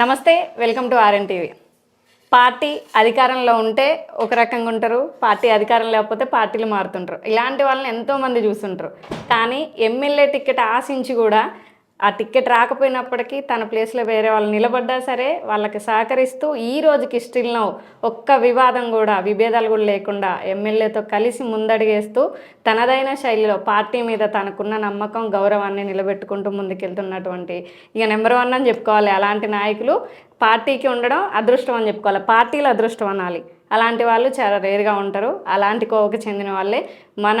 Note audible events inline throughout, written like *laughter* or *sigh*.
నమస్తే welcome to RN TV. Party అధికారంలో ఉంటే ఒక రకంగా ఉంటారు పార్టీ అధికారం లేకపోతే పార్టీలు మారుతుంటారు. ఇలాంటి వాళ్ళని ఎంతోమంది చూస్తుంటారు. కానీ ఎమ్మెల్యే టికెట్ ఆశించి కూడా ఆ టికెట్ రాకపోయినప్పటికీ తన ప్లేస్లో వేరే వాళ్ళు నిలబడ్డా సరే వాళ్ళకి సహకరిస్తూ ఈ రోజుకి స్టిల్ ఒక్క వివాదం కూడా విభేదాలు కూడా లేకుండా ఎమ్మెల్యేతో కలిసి ముందడిగేస్తూ తనదైన శైలిలో పార్టీ మీద తనకున్న నమ్మకం గౌరవాన్ని నిలబెట్టుకుంటూ ముందుకెళ్తున్నటువంటి ఇక నెంబర్ వన్ అని చెప్పుకోవాలి. అలాంటి నాయకులు పార్టీకి ఉండడం అదృష్టం అని చెప్పుకోవాలి. పార్టీలు అదృష్టం అనాలి. అలాంటి వాళ్ళు చాలా రేరుగా ఉంటారు. అలాంటి కోవకు చెందిన వాళ్ళే మన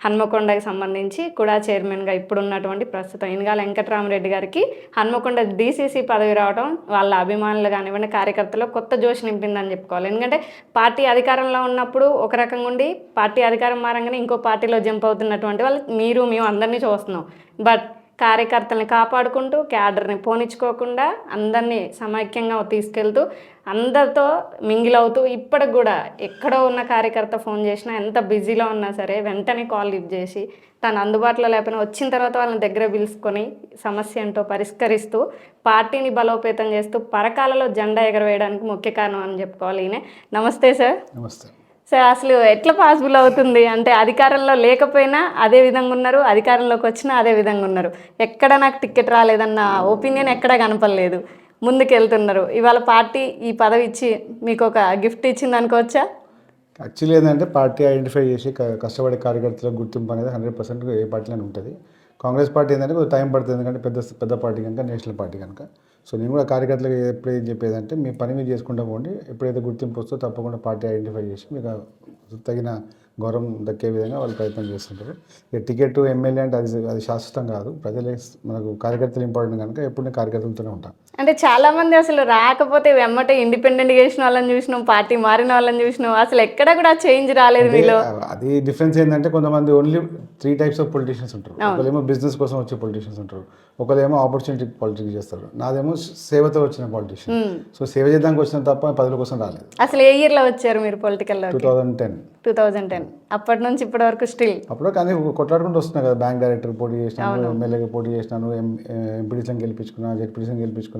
హన్మకొండకి సంబంధించి కూడా చైర్మన్గా ఇప్పుడున్నటువంటి ప్రస్తుతం ఇనగాల వెంకటరామరెడ్డి గారికి హన్మకొండ డీసీసీ పదవి రావడం వాళ్ళ అభిమానులు కానివ్వండి కార్యకర్తలు కొత్త జోష్ నింపిందని చెప్పుకోవాలి. ఎందుకంటే పార్టీ అధికారంలో ఉన్నప్పుడు ఒక రకంగా ఉండి పార్టీ అధికారం మారంగానే ఇంకో పార్టీలో జంప్ అవుతున్నటువంటి వాళ్ళు మీరు మేము అందరినీ చూస్తున్నాం. బట్ కార్యకర్తల్ని కాపాడుకుంటూ క్యాడర్ని పోనిచ్చుకోకుండా అందరినీ సమైక్యంగా తీసుకెళ్తూ అందరితో మింగిల్ అవుతూ ఇప్పటికి కూడా ఎక్కడో ఉన్న కార్యకర్త ఫోన్ చేసినా ఎంత బిజీలో ఉన్నా సరే వెంటనే కాల్ లిఫ్ట్ చేసి తను అందుబాటులో లేకపోయినా వచ్చిన తర్వాత వాళ్ళని దగ్గర పిలుచుకొని సమస్య ఏంటో పరిష్కరిస్తూ పార్టీని బలోపేతం చేస్తూ పరకాలలో జెండా ఎగరవేయడానికి ముఖ్య కారణం అని చెప్పుకోవాలి ఈయన. నమస్తే సార్. నమస్తే. సార్ అసలు ఎట్లా పాసిబుల్ అవుతుంది? అంటే అధికారంలో లేకపోయినా అదే విధంగా ఉన్నారు అధికారంలోకి వచ్చినా అదే విధంగా ఉన్నారు. ఎక్కడ నాకు టికెట్ రాలేదన్న ఒపీనియన్ ఎక్కడ కనపడలేదు. ముందుకెళ్తున్నారు. ఇవాళ పార్టీ ఈ పదవి ఇచ్చి మీకు ఒక గిఫ్ట్ ఇచ్చింది అనుకోవచ్చా? యాక్చువల్లీ ఏంటంటే పార్టీ ఐడెంటిఫై చేసి కష్టపడే కార్యకర్తలకు గుర్తింపు అనేది హండ్రెడ్ పర్సెంట్ ఏ పార్టీలోనే ఉంటుంది. కాంగ్రెస్ పార్టీ ఏంటంటే కొంచెం టైం పడుతుంది ఎందుకంటే పెద్ద పెద్ద పార్టీ కనుక నేషనల్ పార్టీ కనుక. సో నేను కూడా కార్యకర్తలకు ఎప్పుడు ఏం చెప్పేదంటే మీ పని మీరు చేసుకుంటా పోండి. ఎప్పుడైతే గుర్తింపు వస్తుందో తప్పకుండా పార్టీ ఐడెంటిఫై చేసి మీకు తగిన గౌరవం దక్కే విధంగా వాళ్ళు ప్రయత్నం చేస్తుంటారు. ఇక టికెట్ ఎమ్మెల్యే అంటే అది అది శాశ్వతం కాదు. ప్రజలే మనకు కార్యకర్తలు ఇంపార్టెంట్ కనుక ఎప్పుడు నేను కార్యకర్తలతోనే ఉంటాను అంటే చాలా మంది అసలు రాకపోతే వెమ్మటే ఇండిపెండెంట్ చేసిన వాళ్ళని చూసినాం పార్టీ మారిన వాళ్ళని చూసినాం. అసలు ఎక్కడ కూడా చేంజ్ రాలేదు మీలో. అది డిఫరెన్స్ ఏంటంటే కొంతమంది only three types of politicians ఉంటారు. ఒకరేమో బిజినెస్ కోసం వచ్చే పొలిటీషియన్స్ ఉంటారు. ఒకరేమో ఆపర్చునిటీ పాలిటిక్స్ చేస్తారు. నాదేమో సేవతో వచ్చిన పాలిటీషియన్ సో సేవ చేయడానికి వచ్చిన తప్ప పదుల కోసం రాలేదు. అసలు ఏ ఇయర్లో వచ్చారు మీరు పొలిటికల్లో two thousand ten two thousand ten అప్పటి నుంచి ఇప్పటి వరకు స్టిల్ అప్పుడు కానీ కొట్లాడుకుంటూ వస్తున్నాయి కదా బ్యాంక్ డైరెక్టర్ పోటీ చేసినాను ఎమ్మెల్యేగా పోటీ చేసినాను ఎంపీడీసీని గెలిపించుకున్నా జెడ్పీడీసీని గెలిపించుకున్నా.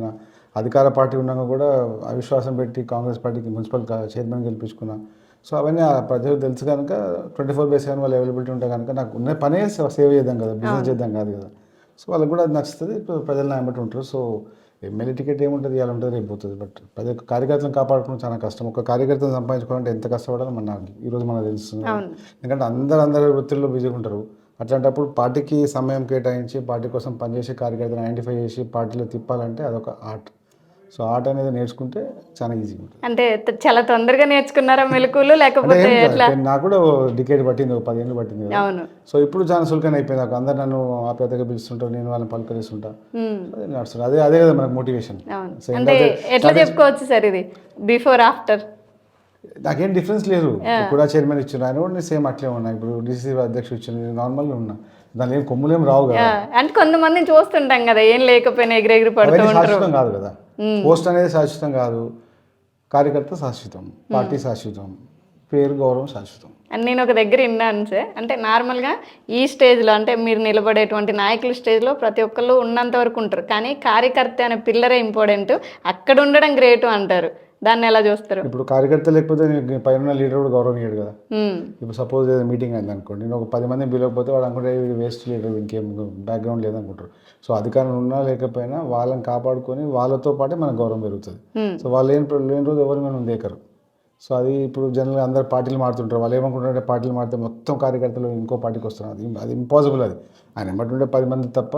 అధికార పార్టీ ఉన్నాక కూడా అవిశ్వాసం పెట్టి కాంగ్రెస్ పార్టీకి మున్సిపల్ చైర్మన్ గెలిపించుకున్నా. సో అవన్నీ ఆ ప్రజలకు తెలుసు కనుక ట్వంటీ ఫోర్ బై సెవెన్ వాళ్ళు అవైలబిలిటీ ఉంటే కనుక నాకు ఉన్న పనే సేవ్ చేద్దాం కదా బిజినెస్ చేద్దాం కాదు కదా. సో వాళ్ళకి కూడా అది నచ్చుతుంది ప్రజలు నా వెంబడి ఉంటారు సో ఎమ్మెల్యే టికెట్ ఏముంటుంది ఇవాళ ఉంటుంది రేపు పోతుంది. బట్ ప్రతి ఒక్క కార్యకర్తలను కాపాడుకోవడం చాలా కష్టం. ఒక కార్యకర్తను సంపాదించుకోవాలంటే ఎంత కష్టపడాలో మన ఈరోజు మనకు తెలుస్తుంది. ఎందుకంటే అందరు అందరు వృత్తుల్లో బిజీగా ఉంటారు. అట్లాంటప్పుడు పార్టీకి సమయం కేటాయించి పార్టీ కోసం పనిచేసే కార్యకర్తను ఐడెంటిఫై చేసి పార్టీలో తిప్పాలంటే అదొక ఆర్ట్. సో ఆర్ట్ అనేది నేర్చుకుంటే చాలా ఉంటుంది. అంటే చాలా తొందరగా నేర్చుకున్నారా మెలకులు లేకపోతే నాకు కూడా డికేట్ పట్టింది ఒక పదిహేను పట్టింది అవును. సో ఇప్పుడు చాలా సులకన అయిపోయింది నాకు. అందరు నన్ను ఆప్యాయతగా పిలుస్తుంటారు నేను వాళ్ళని పలకరిస్తుంటా. అదే అదే కదా మనకు మోటివేషన్. ఎట్లా చెప్పుకోవచ్చు సార్ ఇది? Before after? నాకేం డిఫరెన్స్ లేదు. కూడా చైర్మన్ ఇచ్చిన ఆయన కూడా సేమ్ అట్లే ఉన్నా. ఇప్పుడు డీసీసీ అధ్యక్షుడు ఇచ్చిన నేను నార్మల్గా ఉన్నా. దానిలో ఏం కొమ్ములేం రావు కదా. అంటే కొంతమందిని చూస్తుంటాం కదా ఏం లేకపోయినా ఎగిరెగిరి పడుతూ శాశ్వతం కాదు కదా. పోస్ట్ అనేది శాశ్వతం కాదు. కార్యకర్త శాశ్వతం. పార్టీ శాశ్వతం. పేరు గౌరవం శాశ్వతం. అని నేను ఒక దగ్గర విన్నాను సార్. అంటే నార్మల్గా ఈ స్టేజ్లో అంటే మీరు నిలబడేటువంటి నాయకుల స్టేజ్లో ప్రతి ఒక్కళ్ళు ఉన్నంత వరకు ఉంటారు. కానీ కార్యకర్త అనే పిల్లరే ఇంపార్టెంట్ అక్కడ ఉండడం గ్రేట్ అంటారు. దాన్ని ఎలా చూస్తారు? ఇప్పుడు కార్యకర్త లేకపోతే పైన లీడర్ కూడా గౌరవం ఇయ్యడు కదా. ఇప్పుడు సపోజ్ ఏదో మీటింగ్ అయింది అనుకోండి నేను ఒక పది మంది పిలవకపోతే వాడు అనుకుంటే వీడు వేస్ట్ లీడర్ ఇంకేం బ్యాక్గ్రౌండ్ లేదనుకుంటారు. సో అధికారం ఉన్నా లేకపోయినా వాళ్ళని కాపాడుకొని వాళ్ళతో పాటే మనకు గౌరవం పెరుగుతుంది. సో వాళ్ళు లేని లేని రోజు ఎవరు మనం దేకరు? సో అది ఇప్పుడు జనరల్గా అందరు పార్టీలు మారుతుంటారు. వాళ్ళు ఏమనుకుంటారంటే పార్టీలు మారితే మొత్తం కార్యకర్తలు ఇంకో పార్టీకి వస్తున్నారు. అది అది ఇంపాసిబుల్ అది. ఆయన ఎమ్మటి ఉండే పది మంది తప్ప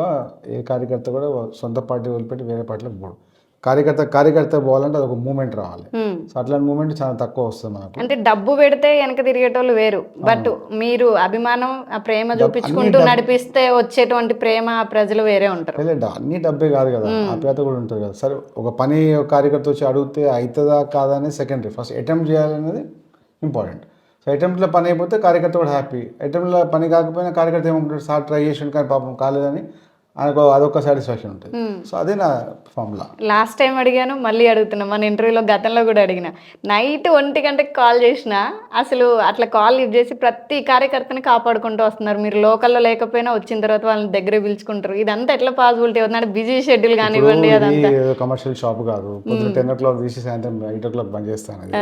ఏ కార్యకర్త కూడా సొంత పార్టీ వదిలిపెట్టి వేరే పార్టీలకు పోడు. కార్యకర్త కార్యకర్త పోవాలంటే అది ఒక మూమెంట్ రావాలి. సో అట్లాంటి మూమెంట్ చాలా తక్కువ వస్తుంది మనకు అంటే డబ్బు పెడితే వెనక తిరిగేటోళ్ళు వేరు. బట్ మీరు అభిమానం ఆ ప్రేమ చూపించుకుంటూ నడిపిస్తే వచ్చేటువంటి ప్రేమ ప్రజలు వేరే ఉంటారు. లేదు అన్ని డబ్బే కాదు కదా. ఆప్యాయత కూడా ఉంటుంది కదా. సరే ఒక పని కార్యకర్త వచ్చి అడిగితే అవుతుందా కాదా అనేది సెకండరీ ఫస్ట్ అటెంప్ట్ చేయాలనేది ఇంపార్టెంట్ సో అటెంప్ట్లో పని అయిపోతే కార్యకర్త కూడా హ్యాపీ అటెంప్ట్లో పని కాకపోయినా కార్యకర్త ఏమనుకుంటాడు? సార్ ట్రై చేసాడు కానీ పాపం కాలేదని ఆయనకు అదొక సాటిస్ఫాక్షన్ ఉంటుంది. సో అదే నా ఫార్ములా లాస్ట్ టైం అడిగాను మళ్ళీ అడుగుతున్నా. మన ఇంటర్వ్యూలో గతంలో కూడా అడిగిన. నైట్ ఒంటి గంటకి కాల్ చేసిన అసలు అట్లా కాల్ లిఫ్ట్ చేసి ప్రతి కార్యకర్తని కాపాడుకుంటూ వస్తున్నారు. మీరు లోకల్లో లేకపోయినా వచ్చిన తర్వాత వాళ్ళని దగ్గర పిలుచుకుంటారు. ఇదంతా ఎట్లా పాసిబిలిటీ అవుతుంది? అంటే బిజీ షెడ్యూల్ కానివ్వండి అదంతా. కమర్షియల్ షాప్ కాదు. పొద్దున టెన్ ఓ క్లాక్ తీసి సాయంత్రం ఎయిట్ ఓ క్లాక్ బంద్ చేస్తాను అది.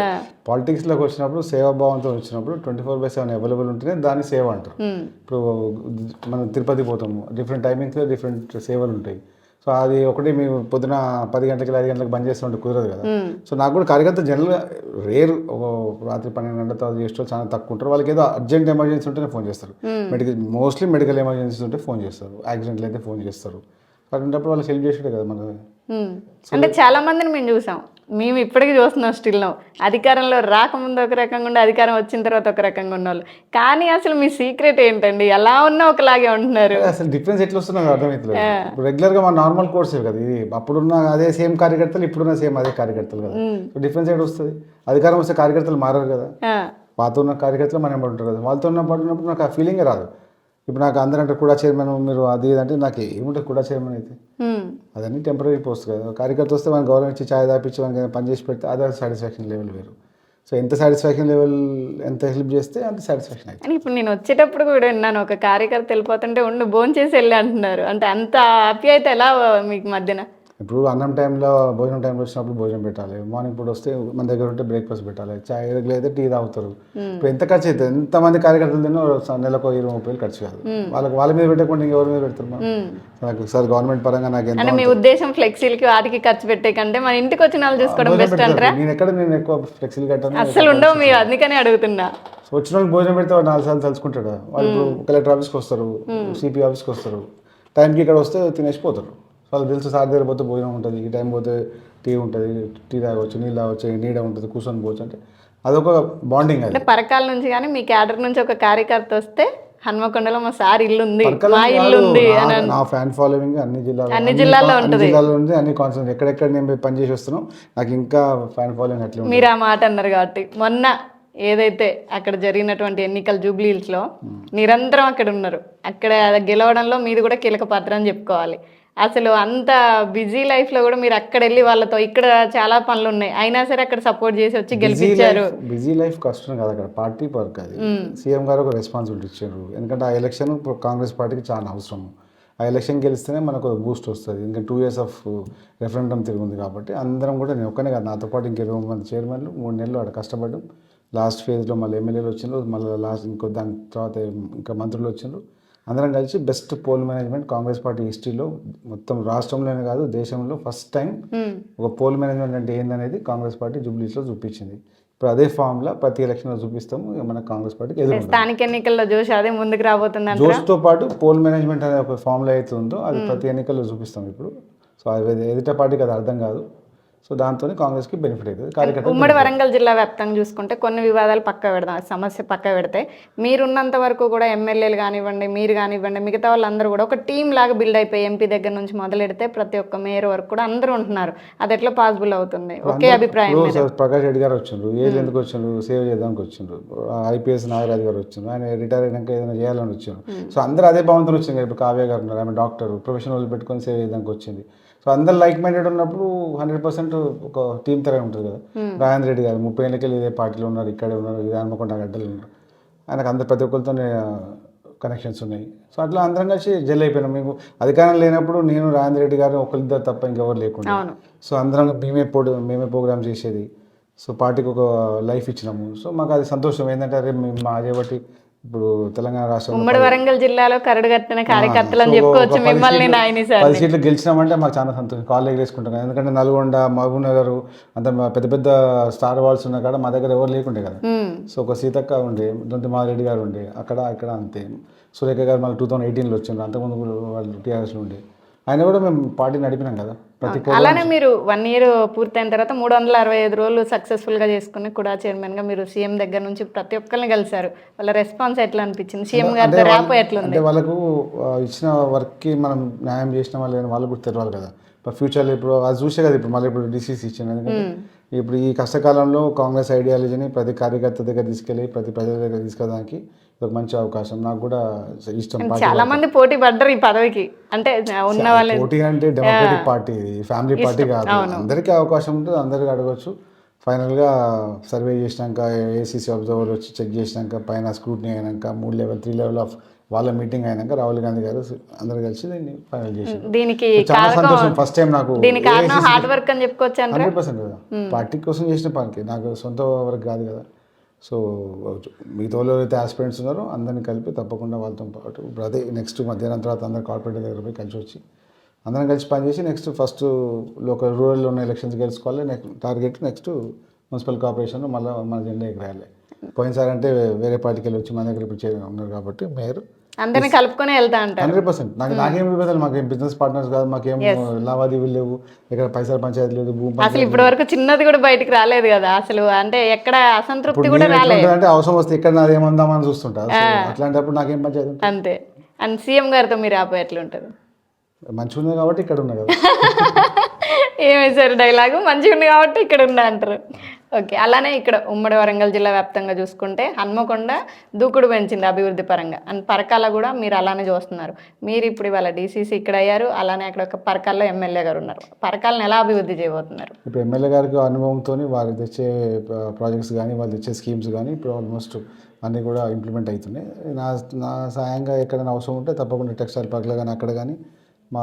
పాలిటిక్స్లోకి వచ్చినప్పుడు సేవాభావంతో వచ్చినప్పుడు twenty four by seven available ఉంటేనే దాన్ని సేవ అంటారు. ఉమ్, ఇప్పుడు మనం తిరుపతి పోతాము. డిఫరెంట్ టైమింగ్స్లో డిఫరెంట్ సేవలు ఉంటాయి. సో అది ఒకటి మేము పొద్దున పది గంటలకి ఐదు గంటలకు బంద్ చేస్తుంటే కుదరదు కదా. సో నాకు కూడా కార్యకర్త జనరల్గా రేర్ ఒక రాత్రి పన్నెండు గంటల తర్వాత చేసే చాలా తక్కువ ఉంటారు. వాళ్ళకి ఏదో అర్జెంట్ ఎమర్జెన్సీ ఉంటేనే ఫోన్ చేస్తారు. మెడికల్ మోస్ట్లీ మెడికల్ ఎమర్జెన్సీ ఉంటే ఫోన్ చేస్తారు. యాక్సిడెంట్లు అయితే ఫోన్ చేస్తారు. అటువంటిప్పుడు వాళ్ళకి హెల్ప్ చేసేటే కదా మన. అంటే చాలా మందిని మేము చూసాం. మేము ఇప్పటికీ చూస్తున్నాం స్టిల్ నో. అధికారంలో రాకముందు ఒక రకంగా ఉండి అధికారం వచ్చిన తర్వాత ఒక రకంగా ఉన్నవాళ్ళు కానీ అసలు మీ సీక్రెట్ ఏంటండి? ఎలా ఉన్నా ఒకలాగే ఉంటున్నారు. అసలు డిఫరెన్స్ ఎట్లా వస్తుందో నాకు అర్థమవుతుంది ఇప్పుడు రెగ్యులర్గా మన నార్మల్ కోర్సే కదా ఇది. అప్పుడున్న అదే సేమ్ కార్యకర్తలు ఇప్పుడున్న సేమ్ అదే కార్యకర్తలు కదా. డిఫరెన్స్ ఎక్కడ వస్తుంది అధికారం వస్తే కార్యకర్తలు మారారు కదా. పాత ఉన్న కార్యకర్తలు మనం ఉంటారు కదా. వాళ్ళతో ఉన్న పాటు ఉన్నప్పుడు నాకు ఆ ఫీలింగే రాదు. ఇప్పుడు నాకు అందరంటే కూడా చైర్మన్ మీరు అది అంటే నాకు ఏముంటుంది కూడా చైర్మన్ అయితే. అదన్నీ టెంపరీ పోస్ట్ కదా. కార్యకర్త వస్తే మనం గవర్నమెంట్ ఇచ్చి ఛాయ్ దాపించి మనకి పని చేసి పెడితే అదే సాటిస్ఫాక్షన్ లెవెల్ వేరు. సో ఎంత సాటిస్ఫాక్షన్ లెవెల్ ఎంత హెల్ప్ చేస్తే అంత సాటిస్ఫాక్షన్ అయితే ఇప్పుడు నేను వచ్చేటప్పుడు కూడా విన్నాను ఒక కార్యకర్త వెళ్ళిపోతుంటే ఉండు భోజనం చేసి వెళ్ళి అంటున్నారు. అంటే అంత ఆప్యాయత ఎలా మీకు మధ్యన? ఇప్పుడు అన్నం టైంలో భోజనం టైంలో వచ్చినప్పుడు భోజనం పెట్టాలి. మార్నింగ్ పూట వస్తే మన దగ్గర ఉంటే బ్రేక్ఫాస్ట్ పెట్టాలి. చాయ్ అయితే టీ తాగుతారు. ఇప్పుడు ఎంత ఖర్చు అవుతుంది ఎంతమంది కార్యకర్తలు తిన్నా నెలకు ఇరవై ముప్పై వేలు ఖర్చు కాదు. వాళ్ళకి వాళ్ళ మీద పెట్టకుండా ఇంకెవరి మీద పెడతారు. నాకు సార్ గవర్నమెంట్ పరంగా నాకు ఎంత మీ ఉద్దేశం ఫ్లెక్సీలకి వాటికి ఖర్చు పెట్టే కంటే మన ఇంటికి వచ్చిన వాళ్ళు చూసుకోవడం బెస్ట్. అంటారా? నేను ఎక్కడ నేను ఎక్కువ ఫ్లెక్సిబుల్ కట్టాను అస్సలు ఉండవు మీరు అందుకనే అడుగుతున్నా. వచ్చిన వాళ్ళకి భోజనం పెడితే వాడు నాలుగు సార్లు తలుచుకుంటాడు వాళ్ళు కలెక్టర్ ఆఫీస్కి వస్తారు సిపి ఆఫీస్కి వస్తారు. టైంకి ఇక్కడ వస్తే తినేసి పోతారు. సో వాళ్ళు తెలుసు సార్ దగ్గర పోతే భోజనం ఉంటుంది. ఈ టైం పోతే టీ ఉంటుంది. టీ తాగవచ్చు నీళ్ళు తాగవచ్చు నీడ ఉంటుంది కూర్చొని పోవచ్చు అంటే అదొక బాండింగ్ అంటే పరకాల నుంచి కానీ మీ క్యాడర్ నుంచి ఒక కార్యకర్త వస్తే హన్మకొండలో మా సార్ ఇల్లు ఉంది. మా ఇల్లు ఉంది నా- ఫ్యాన్ ఫాలోవింగ్ అన్ని జిల్లాలో అన్ని జిల్లాల్లో అన్ని జిల్లాలో ఉంది అన్ని కాన్సెప్ట్ ఎక్కడెక్కడ నేను పని చేసి వస్తున్నాను నాకు ఇంకా ఫ్యాన్ ఫాలోవింగ్ అట్లే మీరు ఆ మాట అన్నారు కాబట్టి మొన్న ఏదైతే అక్కడ జరిగినటువంటి ఎన్నికల జూబ్లీహిల్స్లో నిరంతరం అక్కడ ఉన్నారు. అక్కడ గెలవడంలో మీది కూడా కీలక పాత్ర అని చెప్పుకోవాలి. అసలు అంత బిజీ లైఫ్లో కూడా మీరు అక్కడ వెళ్ళి వాళ్ళతో ఇక్కడ చాలా పనులు ఉన్నాయి. అయినా సరే అక్కడ సపోర్ట్ చేసి వచ్చి గెలిపించారు. బిజీ లైఫ్ కష్టం కాదు అక్కడ పార్టీ వర్క్ అది. సీఎం గారు ఒక రెస్పాన్సిబిలిటీ ఇచ్చారు. ఎందుకంటే ఆ ఎలక్షన్ కాంగ్రెస్ పార్టీకి చాలా అవసరం. ఆ ఎలక్షన్ గెలిస్తేనే మనకు బూస్ట్ వస్తుంది. ఇంకా టూ ఇయర్స్ ఆఫ్ రెఫరెండం తిరుగుంది కాబట్టి అందరం కూడా నేను ఒక్కనే కాదు నాతో పాటు ఇంక ఇరవై మంది చైర్మన్లు మూడు నెలలు అక్కడ కష్టపడ్డాం. లాస్ట్ ఫేజ్లో మళ్ళీ ఎమ్మెల్యేలు వచ్చిండ్రు మళ్ళీ లాస్ట్ ఇంకో దాని తర్వాత ఇంకా మంత్రులు వచ్చిండ్రు. అందరం కలిసి best poll management Congress party హిస్టరీలో మొత్తం రాష్ట్రంలోనే కాదు దేశంలో ఫస్ట్ టైం ఉమ్. ఒక పోల్ మేనేజ్మెంట్ అంటే ఏందనేది కాంగ్రెస్ పార్టీ జూబ్లీస్లో చూపించింది. ఇప్పుడు అదే ఫామ్లో ప్రతి ఎలక్షన్లో చూపిస్తాము ఇక మన కాంగ్రెస్ పార్టీకి ఎదురు స్థానిక ఎన్నికల్లో చూసి అదే ముందుకు రాబోతుంది జోష్తో పాటు పోల్ మేనేజ్మెంట్ అనే ఒక ఫామ్లో అయితే ఉందో అది ప్రతి ఎన్నికల్లో చూపిస్తాం ఇప్పుడు. సో అది ఎదుట పార్టీకి అది అర్థం కాదు. సో దాంతో కాంగ్రెస్కి బెనిఫిట్ అవుతుంది కార్యకర్త ఉమ్మడి వరంగల్ జిల్లా వ్యాప్తంగా చూసుకుంటే కొన్ని వివాదాలు పక్క పెడదాం సమస్య పక్క పెడితే. మీరున్నంత వరకు కూడా ఎమ్మెల్యేలు కానివ్వండి మీరు కానివ్వండి మిగతా వాళ్ళందరూ కూడా ఒక టీం లాగా బిల్డ్ అయిపోయి ఎంపీ దగ్గర నుంచి మొదలెడితే ప్రతి ఒక్క మేయర్ వరకు కూడా అందరూ ఉంటున్నారు. అది ఎట్లా పాసిబుల్ అవుతుంది? ఒకే అభిప్రాయం ప్రకాష్ రెడ్డి గారు వచ్చిండ్రు. ఏజ్ ఎందుకు వచ్చిండ్రు? సేవ్ చేయడానికి వచ్చిండ్రు. ఐపీఎస్ నాగరాజు గారు వచ్చిండ్రు. ఆయన రిటైర్ అయినాక ఏదైనా చేయాలని వచ్చిండ్రు. సో అందరూ అదే భావంతో వచ్చింది. ఇప్పుడు కావ్య గారు ఉన్నారు ఆమె డాక్టర్ ప్రొఫెషనల్ పెట్టుకొని సేవ్ చేయడానికి వచ్చింది. సో అందరు లైక్ మైండెడ్ ఉన్నప్పుడు హండ్రెడ్ పర్సెంట్ ఒక టీం తరే ఉంటుంది కదా. రాజేంద్ర రెడ్డి గారు ముప్పై ఏళ్ళకి ఇదే పార్టీలో ఉన్నారు ఇక్కడే ఉన్నారు ఇది హనుమకొండ గడ్డలు ఉన్నారు. ఆయనకు అందరు ప్రతి ఒక్కరితోనే కనెక్షన్స్ ఉన్నాయి. సో అట్లా అందరం కలిసి జెల్ అయిపోయినాం. మీకు అధికారం లేనప్పుడు నేను రాజేంద్ర రెడ్డి గారు ఒకరిద్దరు తప్ప ఇంకెవరు లేకుండా. సో అందరం మేమే పోడు మేమే ప్రోగ్రామ్ చేసేది. సో పార్టీకి ఒక లైఫ్ ఇచ్చినాము. సో మాకు అది సంతోషం. ఏంటంటే అరే మేము మా చేపట్టి ఇప్పుడు తెలంగాణ రాష్ట్రంలో ఉమ్మడి వరంగల్ జిల్లాలో కరడు కట్టిన కార్యకర్తలు అని చెప్పుకోవచ్చు మిమ్మల్ని సీట్లు- నాయని సార్ పది సీట్లు గెలిచినామంటే మాకు చాలా సంతోషం. ఎగరేసుకుంటాం కదా. ఎందుకంటే నల్గొండ మహబూబ్ నగర్ అంత పెద్ద పెద్ద స్టార్ వాల్స్ ఉన్న కాడ మా దగ్గర ఎవరు లేకుండే కదా. సో ఒక సీతక్క ఉండే దొంతి మారెడ్డి గారు ఉండే అక్కడ ఇక్కడ అంతే. సురేఖ గారు మళ్ళీ టూ థౌసండ్ ఎయిటీన్లో వచ్చిండ్రు. అంతకుముందు వాళ్ళు టీఆర్ఎస్లో ఉండే. ఆయన కూడా మేము పార్టీ నడిపినాం కదా. ప్రతి అలానే మీరు వన్ ఇయర్ పూర్తయిన తర్వాత మూడు వందల అరవై ఐదు రోజులు సక్సెస్ఫుల్గా చేసుకుని కూడా చైర్మన్గా మీరు సీఎం దగ్గర నుంచి ప్రతి ఒక్కరిని కలిశారు. వాళ్ళ రెస్పాన్స్ ఎట్లా అనిపించింది? సీఎం గారితో ర్యాప్ ఎట్లుంది? అంటే వాళ్ళకు ఇచ్చిన వర్క్కి మనం న్యాయం చేసిన వాళ్ళు వాళ్ళు కూడా తెలవాలి కదా. ఇప్పుడు ఫ్యూచర్లో ఇప్పుడు అది చూసే కదా ఇప్పుడు మళ్ళీ ఇప్పుడు డిసీస్ ఇచ్చాను ఎందుకంటే ఇప్పుడు ఈ కష్టకాలంలో కాంగ్రెస్ ఐడియాలజీని ప్రతి కార్యకర్త దగ్గర తీసుకెళ్ళి ప్రతి ప్రజల దగ్గర తీసుకెళ్ళడానికి ఒక మంచి అవకాశం. నాకు కూడా ఇష్టం చాలా మంది పోటీ పడ్డారు ఈ పదవికి. అంటే ఉన్న వాళ్ళే పోటీ అంటే డెమోక్రటిక్ పార్టీ ఫ్యామిలీ పార్టీ కాదు. అందరికీ అవకాశం ఉంటుంది. అందరికీ అడగవచ్చు ఫైనల్గా సర్వే చేసినాక ఏసీసీ అబ్జర్వర్ వచ్చి చెక్ చేసినాక పైన స్క్రూటినీ అయినాక మూడు లెవెల్ త్రీ లెవెల్ ఆఫ్ వాళ్ళ మీటింగ్ అయినాక రాహుల్ గాంధీ గారు అందరు కలిసి దీన్ని ఫైనల్ చేశారు. దీనికి చాలా సంతోషం. ఫస్ట్ టైం నాకు హార్డ్ వర్క్ అని చెప్పుకోవచ్చు హండ్రెడ్ పర్సెంట్ కదా. పార్టీ కోసం చేసిన పనికి. నాకు సొంత వరకు కాదు కదా. సో మిగతా వాళ్ళు ఎవరైతే ఆస్పిరెంట్స్ ఉన్నారో అందరిని కలిపి తప్పకుండా వాళ్ళతో పాటు అదే నెక్స్ట్ మధ్యాహ్నం తర్వాత అందరు కార్పొరేట్ దగ్గర పోయి కలిసి వచ్చి అందరం కలిసి పనిచేసి నెక్స్ట్ ఫస్ట్ లోకల్ రూరల్లో ఉన్న elections గెలుచుకోవాలి. Next target next municipal corporation మళ్ళీ మన జెండా ఎగరాయాలి. పోయినసారి అంటే వేరే పార్టీకి వెళ్ళి వచ్చి మన దగ్గర ఇప్పుడు ఉన్నారు కాబట్టి మేయర్ అందరిని కలుపుకొని వెళ్తా అంటారు. Hundred percent. నాకు నాకేం విభేదాలు మాకేం బిజినెస్ పార్ట్నర్స్ కాదు మాకేం లావాదేవీలు లేవు ఇక్కడ పైసలు పంచాయతీ లేదు అసలు ఇప్పటి వరకు చిన్నది కూడా బయటికి రాలేదు కదా అసలు అంటే ఎక్కడ అసంతృప్తి కూడా రాలేదు. అంటే అవసరం వస్తే ఇక్కడ నాది ఏమందామని చూస్తుంటా. అట్లాంటప్పుడు నాకేం పంచాయతీ? అంతే. అండ్ సీఎం గారితో మీరు ఆపే ఎట్లుంటుంది? మంచిగా ఉంది కాబట్టి ఇక్కడ ఉన్నా కదా. *laughs* ఏమేసారు డైలాగు? మంచిగా ఉంది కాబట్టి ఇక్కడ ఉందా అంటారు. ఓకే అలానే ఇక్కడ ఉమ్మడి వరంగల్ జిల్లా వ్యాప్తంగా చూసుకుంటే హన్మకొండ దూకుడు పెంచింది అభివృద్ధి పరంగా. అండ్ పరకాల కూడా మీరు అలానే చూస్తున్నారు. మీరు ఇప్పుడు ఇవాళ డీసీసీ ఇక్కడ అయ్యారు అలానే అక్కడ ఒక పరకాల్లో ఎమ్మెల్యే గారు ఉన్నారు. పరకాలను ఎలా అభివృద్ధి చేయబోతున్నారు? ఇప్పుడు ఎమ్మెల్యే గారికి అనుభవంతో వారు తెచ్చే ప్రాజెక్ట్స్ కానీ వాళ్ళు తెచ్చే స్కీమ్స్ కానీ ఇప్పుడు ఆల్మోస్ట్ అన్నీ కూడా ఇంప్లిమెంట్ అవుతున్నాయి నా నా సాయంగా ఎక్కడైనా అవసరం ఉంటే తప్పకుండా టెక్స్టైల్ పార్క్లో కానీ అక్కడ కానీ మా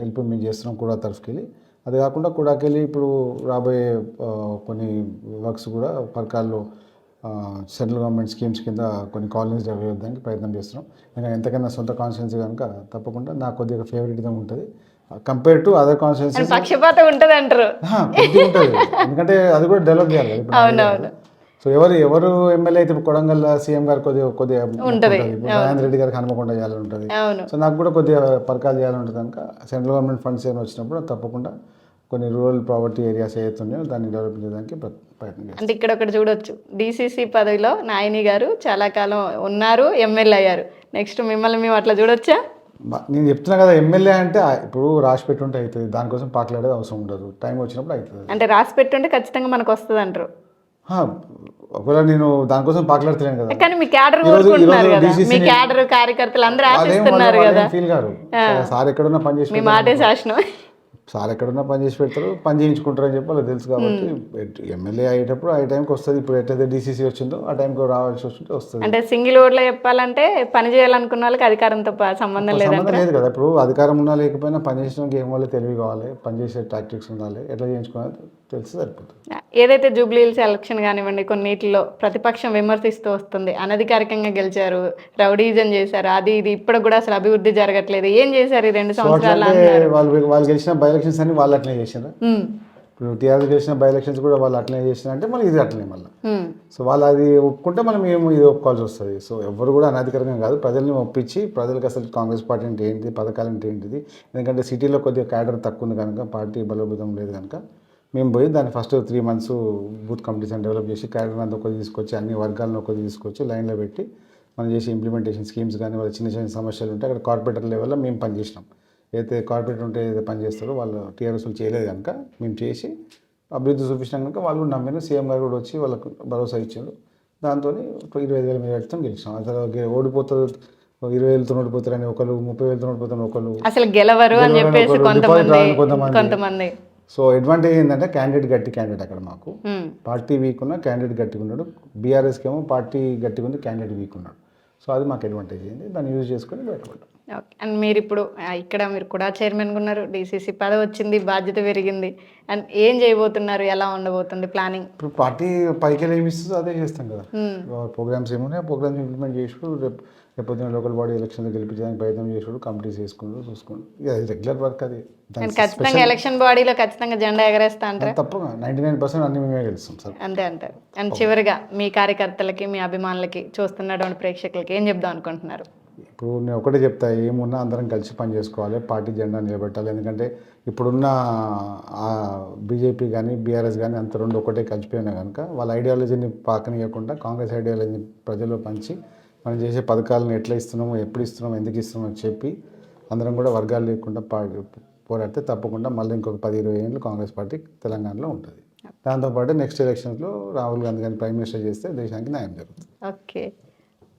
హెల్ప్ మేము చేస్తున్నాం కూడా తరఫుకి వెళ్ళి అది కాకుండా కూడాకెళ్ళి ఇప్పుడు రాబోయే కొన్ని వర్క్స్ కూడా పరకాల్లో సెంట్రల్ గవర్నమెంట్ స్కీమ్స్ కింద కొన్ని కాలనీస్ డెవలప్ చేయడానికి ప్రయత్నం చేస్తున్నాం. ఇంకా ఎంతకైనా సొంత కాన్స్టిట్యున్సీ కనుక తప్పకుండా నాకు కొద్దిగా ఫేవరెట్ ఉంటుంది. కంపేర్ టు అదర్ కాన్స్టిట్యున్సీ పక్షపాతం ఉంటుంది అంటారు ఉంటుంది. ఎందుకంటే అది కూడా డెవలప్ చేయాలి. సో ఎవరు ఎవరు ఎమ్మెల్యే అయితే కొడంగల్ సీఎం గారు కొద్దిగా కొద్దిగా రాజేంద్ర రెడ్డి గారికి హనుమకొండ చేయాలని ఉంటుంది సో నాకు కూడా కొద్దిగా పరకాలు చేయాలని ఉంటుంది కనుక సెంట్రల్ గవర్నమెంట్ ఫండ్స్ ఏమైనా వచ్చినప్పుడు తప్పకుండా కొన్ని రూరల్ ప్రాపర్టీ ఏరియాస్ ఏవైతున్నాయో దాన్ని డెవలప్ చేయడానికి ప్ర- ప్రయత్నం అంటే ఇక్కడ ఒకటి చూడొచ్చు. డీసీసీ పదవిలో నాయని గారు చాలా కాలం ఉన్నారు ఎమ్మెల్యే అయ్యారు. నెక్స్ట్ మిమ్మల్ని మేము అట్లా చూడొచ్చా? నేను చెప్తున్నా కదా ఎమ్మెల్యే అంటే ఇప్పుడు రాసి పెట్టుంటే అవుతుంది దానికోసం పాకలాడేది అవసరం ఉండదు. టైం వచ్చినప్పుడు అవుతుంది అంటే రాసి పెట్టుంటే ఖచ్చితంగా మనకు వస్తుంది అంటారు ఒకవేళ నేను దానికోసం పాకలాడతలేను కదా. కానీ మీ క్యాడర్ కోరుకుంటున్నారు కదా. మీ క్యాడర్ కార్యకర్తలు అందరూ అదేం ఆశిస్తున్నారు వాళ్ళు- కదా. వాళ్ళేం ఫీల్ గారు సార్ ఎక్కడున్నా పని చేసి మీ మాటే శాసనం. సార్ ఎక్కడున్నా పని చేసి పెడతారు పని చేయించుకుంటారు అని చెప్పి వాళ్ళకి తెలుసు కాబట్టి ఎమ్మెల్యే అయ్యేటప్పుడు ఆ టైంకి వస్తుంది. ఇప్పుడు ఎట్లయితే డీసీసీ వచ్చిందో ఆ టైంకి రావాల్సి వస్తుంటే వస్తుంది. అంటే సింగిల్ ఓడ్లో చెప్పాలంటే పని చేయాలనుకున్న వాళ్ళకి అధికారంతో సంబంధం సంబంధం లేదు కదా. ఇప్పుడు అధికారం ఉన్నా లేకపోయినా పని చేసిన ఏం వల్ల తెలివి కావాలి? పని చేసే టాక్టిక్స్ ఉండాలి. ఎట్లా చేయించుకోవాలి? తెలిసి సరిపోతుంది. ఏదైతే జూబ్లీహిల్స్ ఎలక్షన్ కానివ్వండి కొన్నిటిలో ప్రతిపక్షం విమర్శిస్తూ వస్తుంది. అనధికారికంగా గెలిచారు రౌడీజం చేశారు అది ఇది ఇప్పుడు కూడా అసలు అభివృద్ధి జరగట్లేదు. ఏం చేశారు ఈ రెండు సంవత్సరాలు వాళ్ళు వాళ్ళు గెలిచిన బై ఎలక్షన్స్ అన్ని వాళ్ళు అట్లనే ఉమ్, ఇప్పుడు టీఆర్ఎస్ గెలిచిన బై ఎలక్షన్స్ కూడా వాళ్ళు అట్లనే చేసిన అంటే మళ్ళీ ఇది అట్లనే మళ్ళీ. సో వాళ్ళు అది ఒప్పుకుంటే మనం మేము ఇది ఒప్పుకోవాల్సి వస్తుంది. సో ఎవరు కూడా అనధికారంగా కాదు ప్రజల్ని ఒప్పించి ప్రజలకు అసలు కాంగ్రెస్ పార్టీ అంటే ఏంటి పథకాలు అంటే ఏంటిది? ఎందుకంటే సిటీలో కొద్దిగా క్యాడర్ తక్కువ ఉంది కనుక పార్టీ బలోపేతం లేదు కనుక. మేము పోయి దాన్ని first three months booth committees అని డెవలప్ చేసి క్యాడర్ అంతా ఒకటి తీసుకొచ్చి అన్ని వర్గాలను ఒకటి తీసుకొచ్చి లైన్లో పెట్టి మనం చేసే ఇంప్లిమెంటేషన్ స్కీమ్స్ కానీ వాళ్ళ చిన్న చిన్న సమస్యలు ఉంటే అక్కడ కార్పొరేటర్ లెవెల్లో మేము పనిచేసినాం అయితే కార్పొరేటర్ ఉంటే ఏదైతే పని చేస్తారో వాళ్ళు టీఆర్ఎస్ వాళ్ళు చేయలేదు కనుక మేము చేసి అభివృద్ధి చూపించినాం కనుక వాళ్ళు నమ్మిన సీఎం గారు కూడా వచ్చి వాళ్ళకు భరోసా ఇచ్చారు. దాంతో ఇరవై ఐదు వేల మీద పెడతాం గెలిచాం అసలు గె- ఓడిపోతారు ఇరవై వేలతో ఓడిపోతారని ఒకరు ముప్పై వేలతో ఓడిపోతారు ఒకరు అసలు గెలవరు అని చెప్పేసి కొంతమంది. సో అడ్వాంటేజ్ ఏంటంటే క్యాండిడేట్ గట్టి క్యాండిడేట్ అక్కడ మాకు. పార్టీ వీక్ ఉన్న క్యాండిడేట్ గట్టిగా ఉన్నాడు. బీఆర్ఎస్కి ఏమో పార్టీ గట్టిగా ఉంది క్యాండిడేట్ వీక్ ఉన్నాడు. సో అది మాకు అడ్వాంటేజ్ అయింది. దాన్ని యూజ్ చేసుకొని బయటపడ్డాం. అండ్ మీరు ఇప్పుడు ఇక్కడ మీరు కూడా చైర్మన్గా ఉన్నారు డీసీసీ పదవి వచ్చింది బాధ్యత పెరిగింది. అండ్ ఏం చేయబోతున్నారు ఎలా ఉండబోతుంది ప్లానింగ్? ఇప్పుడు పార్టీ పైకి ఏమి ఇస్తుందో అదే చేస్తాం కదా. ప్రోగ్రామ్స్ ఏమున్నాయి ప్రోగ్రామ్స్ ఇంప్లిమెంట్ చేసుడు రేపు రేపొద్దున లోకల్ బాడీ ఎలక్షన్ గెలిపించడానికి ప్రయత్నం చేసుడు కమిటీస్ చేసుకుంటూ. చూసుకోండి ఇక అది రెగ్యులర్ వర్క్ అది. ఖచ్చితంగా ఎలక్షన్ బాడీలో ఖచ్చితంగా జెండా ఎగరేస్తా అంటారా? తప్పగా నైంటీ నైన్ పర్సెంట్ అన్ని మేమే గెలుస్తాం సార్. అంతే అంటారు అండ్ చివరిగా మీ కార్యకర్తలకి మీ అభిమానులకి చూస్తున్నటువంటి ప్రేక్షకులకి ఏం చెప్దాం అనుకుంటున్నారు? ఇప్పుడు నేను ఒకటే చెప్తా ఏమున్నా అందరం కలిసి పని చేసుకోవాలి పార్టీ జెండా నిలబెట్టాలి. ఎందుకంటే ఇప్పుడున్న బీజేపీ కానీ బీఆర్ఎస్ కానీ అంత రెండు ఒకటే కలిసిపోయినా కనుక వాళ్ళ ఐడియాలజీని పాకనియకుండా కాంగ్రెస్ ఐడియాలజీని ప్రజల్లో పంచి మనం చేసే పథకాలను ఎట్లా ఇస్తున్నామో ఎప్పుడు ఇస్తున్నామో ఎందుకు ఇస్తున్నామో అని చెప్పి అందరం కూడా వర్గాలు లేకుండా పా పోరాడితే తప్పకుండా మళ్ళీ ఇంకొక పది ఇరవై ఏళ్ళు కాంగ్రెస్ పార్టీ తెలంగాణలో ఉంటుంది. దాంతోపాటు నెక్స్ట్ ఎలక్షన్స్లో రాహుల్ గాంధీ గారిని ప్రైమ్ మినిస్టర్ చేస్తే దేశానికి న్యాయం జరుగుతుంది. ఓకే.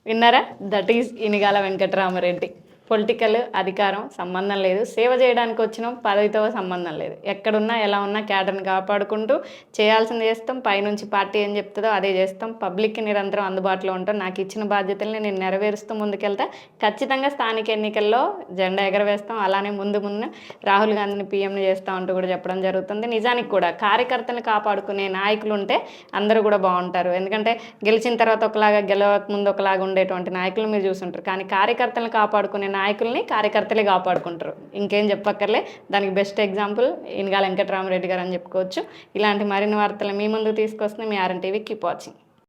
విన్నారా? That is Inigala Venkatarama Reddy. Political అధికారం సంబంధం లేదు. సేవ చేయడానికి వచ్చిన పదవితో సంబంధం లేదు. ఎక్కడున్నా ఎలా ఉన్నా క్యాడర్ని కాపాడుకుంటూ చేయాల్సింది చేస్తాం. పైనుంచి పార్టీ ఏం చెప్తుందో అదే చేస్తాం. పబ్లిక్కి నిరంతరం అందుబాటులో ఉంటాం. నాకు ఇచ్చిన బాధ్యతల్ని నేను నెరవేరుస్తూ ముందుకెళ్తా. ఖచ్చితంగా స్థానిక ఎన్నికల్లో జెండా ఎగరవేస్తాం. అలానే ముందు ముందు రాహుల్ గాంధీని పీఎంని చేస్తాం అంటూ కూడా చెప్పడం జరుగుతుంది. నిజానికి కూడా కార్యకర్తలను కాపాడుకునే నాయకులు ఉంటే అందరూ కూడా బాగుంటారు. ఎందుకంటే గెలిచిన తర్వాత ఒకలాగా గెలవక ముందు ఒకలాగా ఉండేటువంటి నాయకులు మీరు చూసుంటారు. కానీ కార్యకర్తలను కాపాడుకునే నాయకుల్ని కార్యకర్తలే కాపాడుకుంటారు. ఇంకేం చెప్పక్కర్లే. దానికి బెస్ట్ ఎగ్జాంపుల్ ఇన్గాల వెంకటరామరెడ్డి గారు అని చెప్పుకోవచ్చు. ఇలాంటి మరిన్ని వార్తలు మీ ముందు తీసుకొస్తుంది మీ ఆర్ఎన్ టీవీ. Keep watching